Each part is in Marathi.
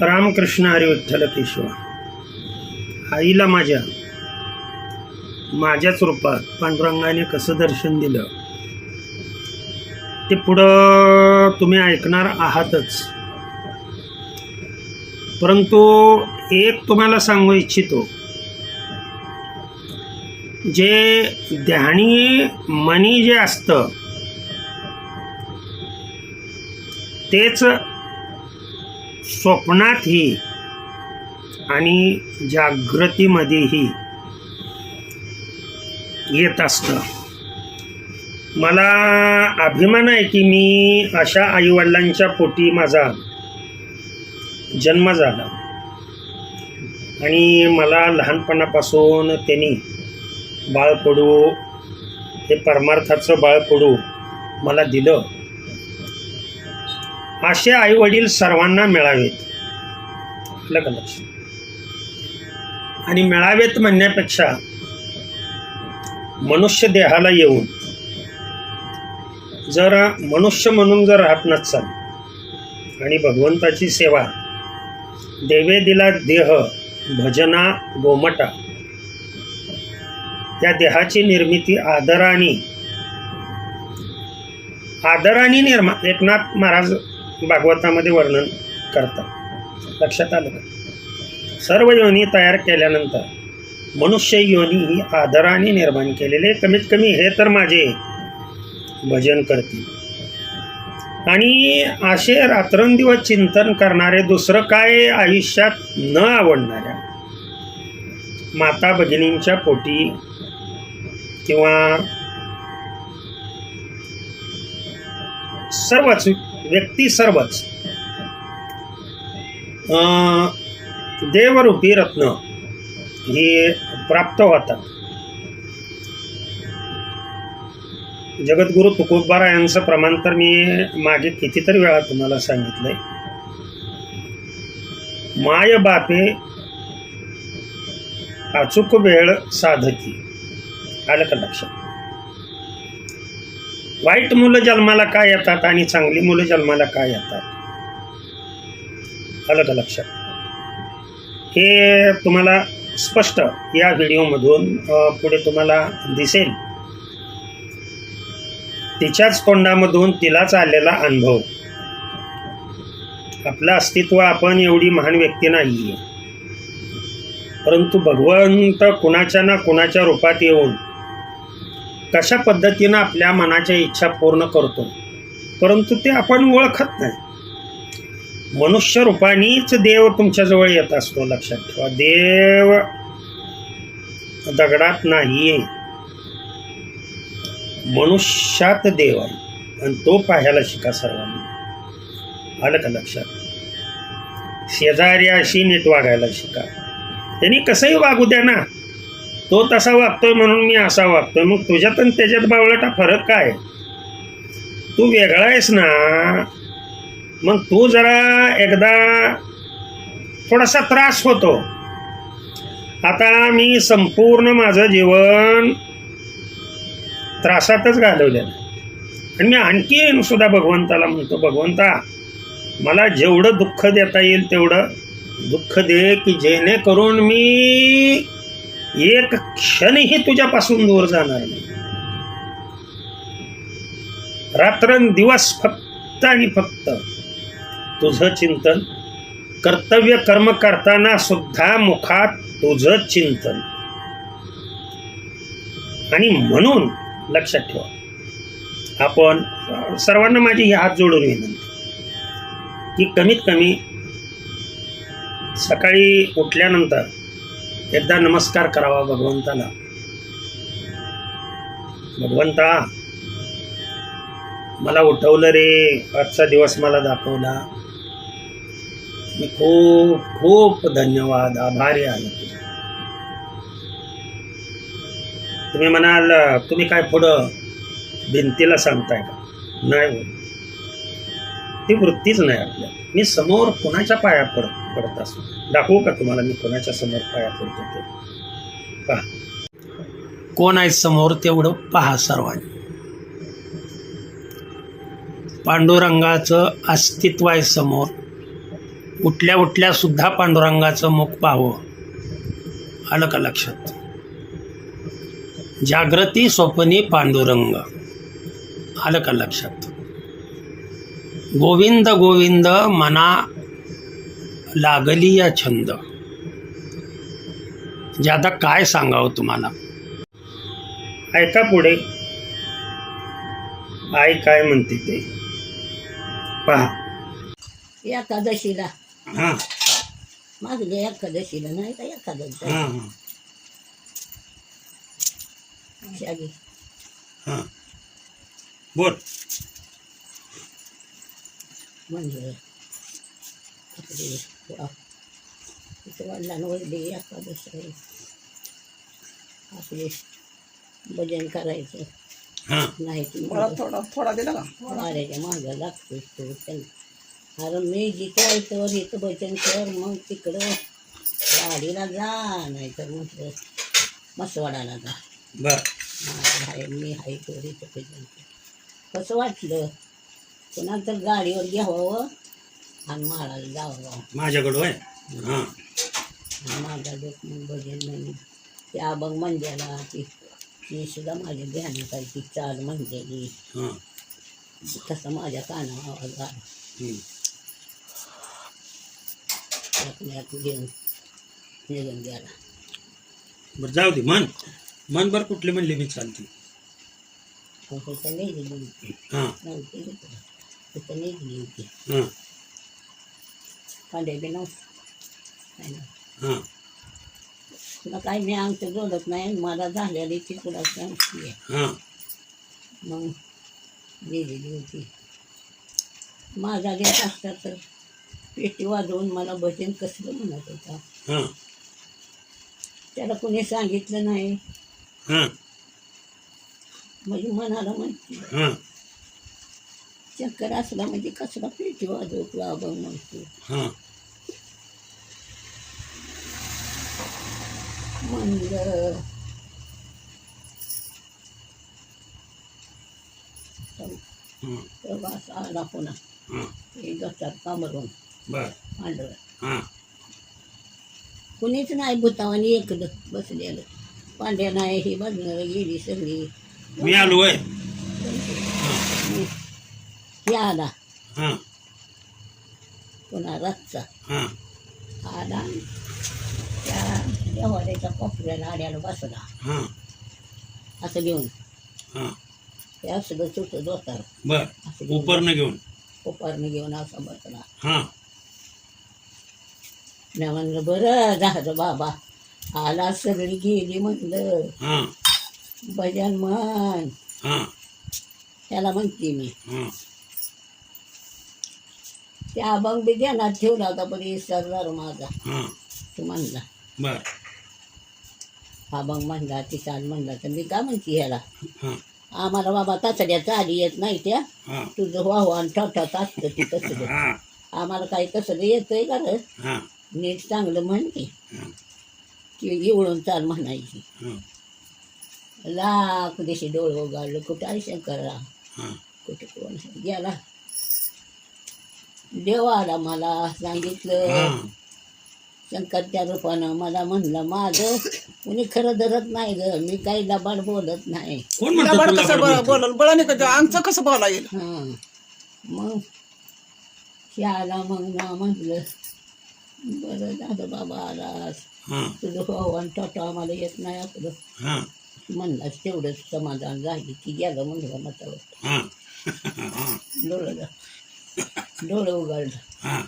रामकृष्ण हरी विठ्ठल केशव. आईला माझ्या माझ्याच रूपात पांडुरंगाने कसं दर्शन दिलं? ते पुढं तुम्ही ऐकणार आहातच. परंतु एक तुम्हाला सांगू इच्छितो. जे ध्यानी मनी जे असतं तेच स्वप्नातही आणि जागृतीमध्येही येत असतं. मला अभिमान आहे की मी अशा आईवडिलांच्या पोटी माझा जन्म झाला. आणि मला लहानपणापासून त्यांनी बाळकडू हे परमार्थाचं बाळकडू मला दिलं. असे आईवडील सर्वांना मिळावेत. लक्ष आणि मिळावेत म्हणण्यापेक्षा मनुष्य देहाला येऊन जर मनुष्य म्हणून जर राहत नसाल आणि भगवंताची सेवा देवे दिला देह भजना गोमटा त्या देहाची निर्मिती आदराने आदराने निर्मा एकनाथ महाराज भागवतामध्ये वर्णन करतात. लक्षात आलं का? सर्व योनी तयार केल्यानंतर मनुष्य योनी ही आदराने निर्माण केलेले कमीत कमी हे तर माझे भजन करतील. आणि असे रात्रंदिवस चिंतन करणारे दुसरं काय आयुष्यात न आवडणाऱ्या माता भगिनींच्या पोटी किंवा सर्वच व्यक्ती सर्वच. अं, देवरूपी रत्न हे प्राप्त होतात. जगद्गुरु तुकोबारा यांचं प्रमाण तर मी मागे कितीतरी वेळा तुम्हाला सांगितलंय. माय बापे अचूक वेळ साधकी. आलं का लक्षात? वाईट मुलं जन्माला काय येतात आणि चांगली मुलं जन्माला काय येतात? आलं का लक्षात? हे तुम्हाला स्पष्ट या व्हिडिओमधून पुढे तुम्हाला दिसेल. तिच्याच तोंडामधून तिलाच आलेला अनुभव. आपलं अस्तित्व आपण एवढी महान व्यक्ती नाही आहे परंतु भगवंत कुणाच्या ना कुणाच्या रूपात येऊन कशा पद्धतीनं आपल्या मनाच्या इच्छा पूर्ण करतो? परंतु ते आपण ओळखत नाही. मनुष्य रूपानेच देव तुमच्याजवळ येत असतो लक्षात ठेवा. देव दगडात नाही आहे मनुष्यात देव आहे. आणि तो पाहायला शिका सर्वांनी. आलं का लक्षात? शेजाऱ्याशी अशी नीट वागायला शिका. त्यांनी कसंही वागू द्या ना. तो तसा वागतोय म्हणून मी असा वागतोय. मग तुझ्यात आणि त्याच्यात बावळटा फरक काय? तू वेगळा आहेस ना. मग तू जरा एकदा थोडासा त्रास होतो. आता मी संपूर्ण माझं जीवन त्रासातच घालवलेलं आहे. आणि मी आणखी सुद्धा भगवंताला म्हणतो भगवंता मला जेवढं दुःख देता येईल तेवढं दुःख दे की जेणेकरून मी एक क्षणही तुझ्यापासून दूर जाणार नाही. रात्रंदिवस फक्त आणि फक्त तुझं चिंतन कर्तव्य कर्म करताना सुद्धा मुखात तुझं चिंतन. आणि म्हणून लक्षात ठेवा आपण सर्वांना माझी ही हात जोडून विनंती की कमीत कमी सकाळी उठल्यानंतर एकदा नमस्कार करावा भगवंताला. भगवंता मला उठवलं रे. आजचा दिवस मला दाखवला. मी खूप खूप धन्यवाद. आभारी आहे. तुम्ही म्हणाल तुम्ही काय पुढं भिंतीला सांगताय का? नाही ती वृत्तीच नाही आपल्या. मी समोर कोणाच्या पाया पडत पडत असतो? दाखवू का तुम्हाला मी कोणाच्या समोर पाया पडतो ते? पहा. कोण आहे समोर तेवढं पहा सर्वांनी. पांडुरंगाचं अस्तित्व आहे समोर. उठल्या उठल्या सुद्धा पांडुरंगाचं मुख पाहावं. आलं का लक्षात? जागृती स्वप्नी पांडुरंग. आलं का लक्षात? गोविंद गोविंद मना लागली या छंद. जे आता काय सांगावं तुम्हाला? ऐका पुढे. आई काय म्हणते ते? पहा. एकादशीला. हां. मागल्या एकादशीला नाही का एकादश? हां शागी हां. बोल. म्हणजे तिथं वडिलांना वडली एकादश आहे आपले भजन करायचं. नाही मला थोडा थोडा दिला का? तो त्यांना अरे मी जिथं तर इथं भजन कर मग तिकडं गाडीला जा नाही तर म्हटलं मसवाडाला जा. बर. मी आहे तर इथं भजन कर. कसं वाटलं? पुन्हा तर गाडीवर घ्यावं आणि माळाला जावं. माझ्याकडं होय? हां. माझा मग भजन नाही ते अभंग मंद्याला ती ती सुद्धा माझ्या ध्यानात आहे ती चाल म्हणलेली. हां. तसा माझ्या कानावर आवाज आला. त्यात घेऊन निघून गेला. बरं जाऊ दे मन मन बरं कुठले म्हणले मी चालते. पण हां. नव्हती तिथं तिथं निघली होती पांडे हां तुला काही मी आमचं जोडत नाही मला झालेली ती तुला सांगते मग गेलेली होती माझा घेत असता तर पेटी वाजवून मला भजन कसलं म्हणत होता त्याला कुणी सांगितलं नाही म्हणजे मनाला म्हणते चक्कर असला म्हणजे कसला पेटी वाजवतो अभंग म्हणतो. हां. म्हणलं प्रवास आला पुन्हा. हां. गटार कामरून. पांढरं. हां. कुणीच नाही भूतावानी एकलं बसलेलं. पांड्या नाही ही बघणार गेली सगळी. मी आलो होय. ही आला हां. पुन्हा रातचा हां. आला. त्या देवाऱ्याच्या कोपऱ्याला आड्याला बसला. हां. असं घेऊन. हां. ते असं सुटत दोतार बर. असं घेऊन. उपरनं घेऊन असा बसला. हां. मी म्हणलं बरं झालं बाबा. आला सगळी गेली म्हणलं. हां. भजन म्हण. हां. त्याला म्हणते मी. हां. ते अभंग बी ध्यानात ठेवला होता पण विसरला रे माझा. हां. तू म्हणला. बर. अभंग म्हणला ती चाल म्हणला तर मी का म्हणते ह्याला? हां. आम्हाला बाबा तातड्या चाली येत नाही त्या. हां. तुझं वाहू आणि ठोठात असतं ती हां. आम्हाला काही तसं येतंय का रे हां. नीट चांगलं म्हणते. हां. ती इवळून चाल म्हणायची. हां. लाख देशी डोळे उगाडलं कुठं आहे शंकरला हां. कुठे कोण आहे? गेला. देव आला मला सांगितलं. शंकरच्या रूपानं मला म्हणलं माझं कुणी खरं धरत नाही ग. मी काही लबाड बोलत नाही. कोण तिला म्हणतो बरं तुला कसं बडबड बोल बोलल? बळा नाही का आमचं कसं बोला येईल? हां. मग शाळा मग ना म्हटलं बरं झालं बाबा आलास हां. तुझं आणि टोटो आम्हाला येत नाही आपलं. हां. म्हणलास तेवढंच समाधान झाली ती गेलं म्हणलं मतावर. हां. डोळं उघडलं हां.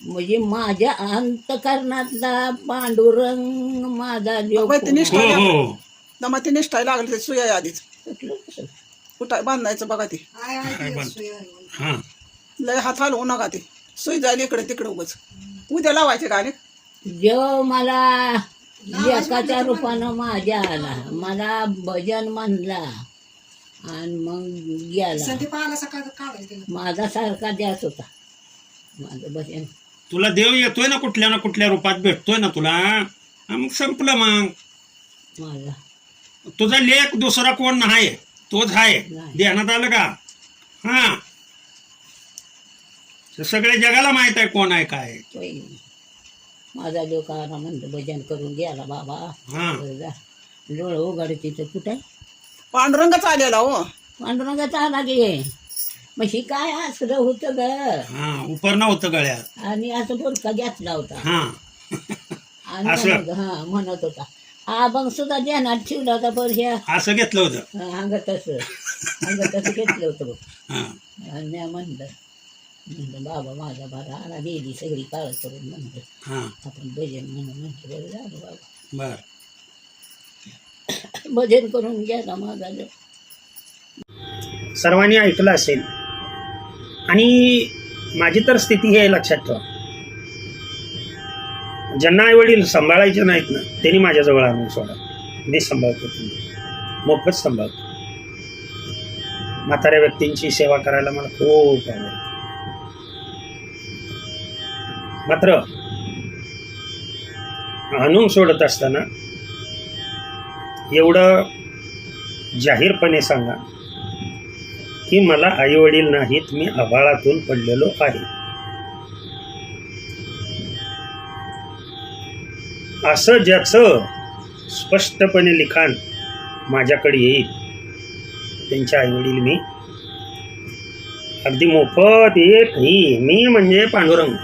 म्हणजे माझ्या अंतकरणातला पांडुरंग माझा देव बाई, ते निष्ठा हो हो. दमा ती निष्ठा लागली ते सुया आधीच. कुठलं कसं? कुठं बांधायचं बघा ती. काय हां. लय हात हलवू नका ते. सुई जायला इकडे तिकडे उगच. उद्या लावायचे गाणे देव मला लेकाच्या रूपानं माझ्या आला. मला भजन म्हणला. आणि मग गेला. माझा सारखा द्यास होता. माझं भजन तुला देव येतोय ना कुठल्या ना कुठल्या रूपात भेटतोय ना तुला? हा, मग संपलं मग. माझा. तुझा लेख दुसरा कोण नाही तोच आहे. नाही. ध्यानात आलं का? हा. तर सगळ्या जगाला माहीत आहे कोण आहे काय. आहे. होय. माझा लोकांना म्हणलं भजन करून गेला बाबा. हा. बरं जा. डोळं उघड तिथं कुठं? पांडुरंगच आलेला हो. पांडुरंगाचा आला गे मग ही काय असलं होतं ग? हा गळ्यात. आणि असं बोलका घेतला होता. हा. आणि असं? म्हणत हा म्हणत होता. हा सुद्धा ध्यानात ठेवला होता पण ह्या असं घेतलं होतं. अंगात असं अंगात असं घेतलं होतं बघ हा. आणि म्हणलं म्हणलं बाबा माझा बारा आला गेली सगळी काळ करून म्हणलं. हा. आपण भजन म्हणून म्हटलं बरं झालं बाबा. बर. भजन करून गेला माझा सर्वांनी ऐकलं असेल. आणि माझी तर स्थिती हे लक्षात ठेवा. ज्यांना आई वडील सांभाळायचे नाहीत ना त्यांनी माझ्याजवळ आणून सोडा. मी सांभाळतो. तुम्ही मोफत सांभाळतो. म्हाताऱ्या व्यक्तींची सेवा करायला मला खूप आवडतं मात्र आणून सोडत असताना एवढं जाहीरपणे सांगा की मला आईवडील नाहीत मी आभाळातून पडलेलो आहे. असं ज्याचं स्पष्टपणे लिखाण माझ्याकडे येईल त्यांचे आईवडील मी अगदी मोफत एकही मी म्हणजे पांडुरंग.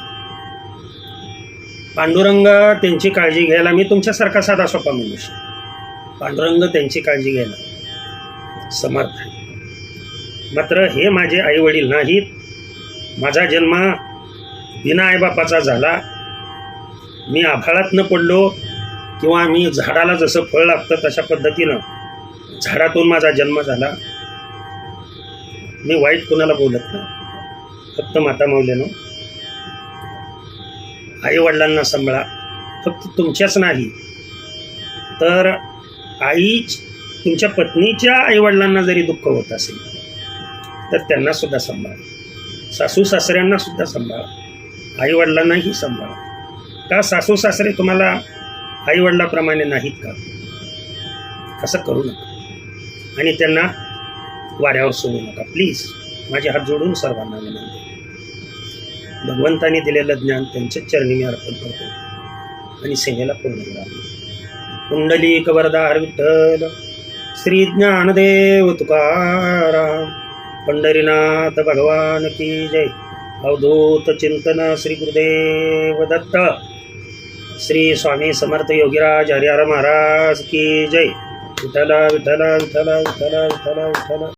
पांडुरंग त्यांची काळजी घ्यायला मी तुमच्यासारखा साधा सोपा मनुष्य. पांडुरंग त्यांची काळजी घ्यायला समर्थ आहे. मात्र हे माझे आई वडील नाहीत. माझा जन्म बिना आईबापाचा झाला. मी आभाळात न पडलो किंवा मी झाडाला जसं फळ लागतं तशा पद्धतीनं झाडातून माझा जन्म झाला. मी वाईट कुणाला बोलत नाही. फक्त माता माऊल्यानं आईवडिलांना सांभाळा. फक्त तुमच्याच नाही तर आई तुमच्या पत्नीच्या आईवडिलांना जरी दुःख होत असेल तर त्यांना सुद्धा सांभाळा. सासू सासऱ्यांना सुद्धा सांभाळा. आईवडिलांनाही सांभाळा. का सासू सासरे तुम्हाला आईवडिलाप्रमाणे नाहीत का? असं करू नका. आणि त्यांना वाऱ्यावर सोडू नका. प्लीज माझे हात जोडून सर्वांना विनंती भगवंताने दिलेलं ज्ञान त्यांच्या चरणी मी अर्पण करतो. आणि सेवेला पूर्ण करा. कुंडलिक वरदार विठ्ठल श्री ज्ञानदेव तुकाराम पंढरीनाथ भगवान की जय. अवधूत चिंतन श्री गुरुदेव दत्त श्री स्वामी समर्थ योगीराज हरिहर महाराज की जय. विठ्ठला विठ्ठला विठला विठला विठला विठला